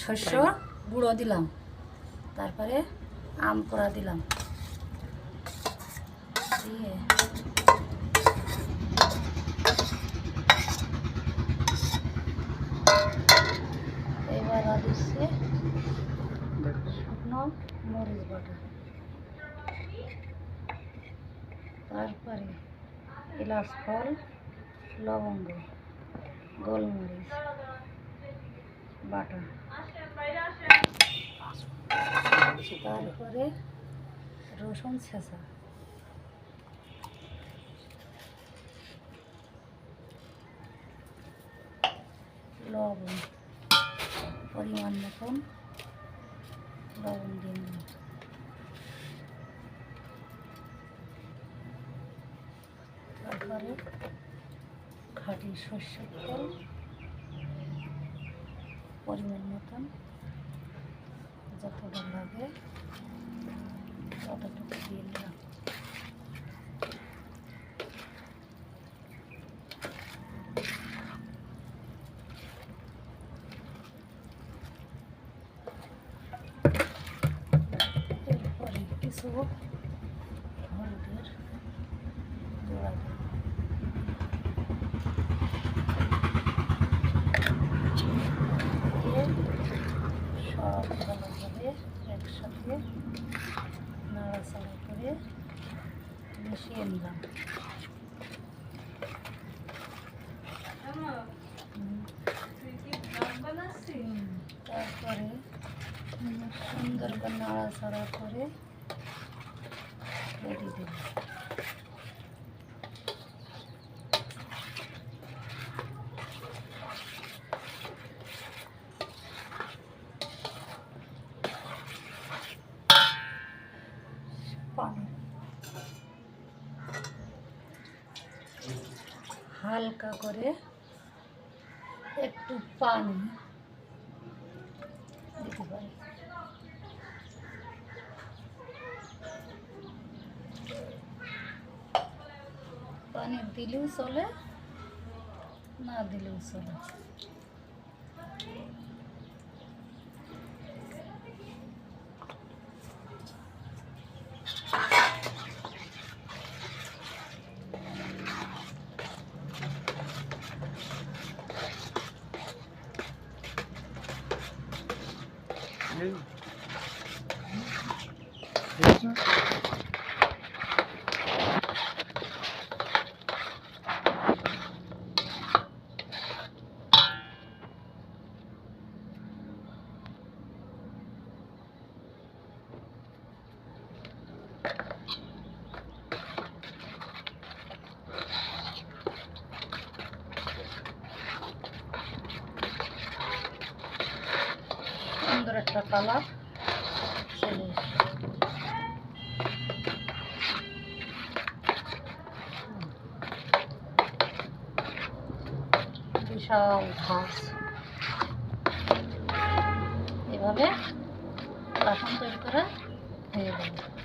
শস্য গুঁড়ো দিলাম। তারপরে আম পোড়া দিলাম। দিয়ে এবার দিচ্ছে শুকনো মরিচ বাটা। তারপরে এলাচ, ফল, লবঙ্গ। গোলমরিচ বাটা তারপরে রসুন ছেঁচা। লবণ পরিমাণ মতন লবণ দিলাম। তারপরে খাঁটি সর্ষের তেল পরিমাণ মতন যতটা লাগে ততটুকু দিয়ে নিলাম এরপরে কিছু হলুদের গুঁড়া দিলাম দিয়ে সব ভালোভাবে একসাথে নাড়াচাড়া করে মিশিয়ে নিলাম। তারপরে সুন্দর করে নাড়াচাড়া করে রেডি দিলাম পানি হালকা করে একটু পানি দিতে পারি। পানি দিলেও চলে না দিলেও চলে। 诶 সুন্দর একটা কালার। বিশাল ঘাস। এভাবে বাসন তৈরি করে হয়ে যাবে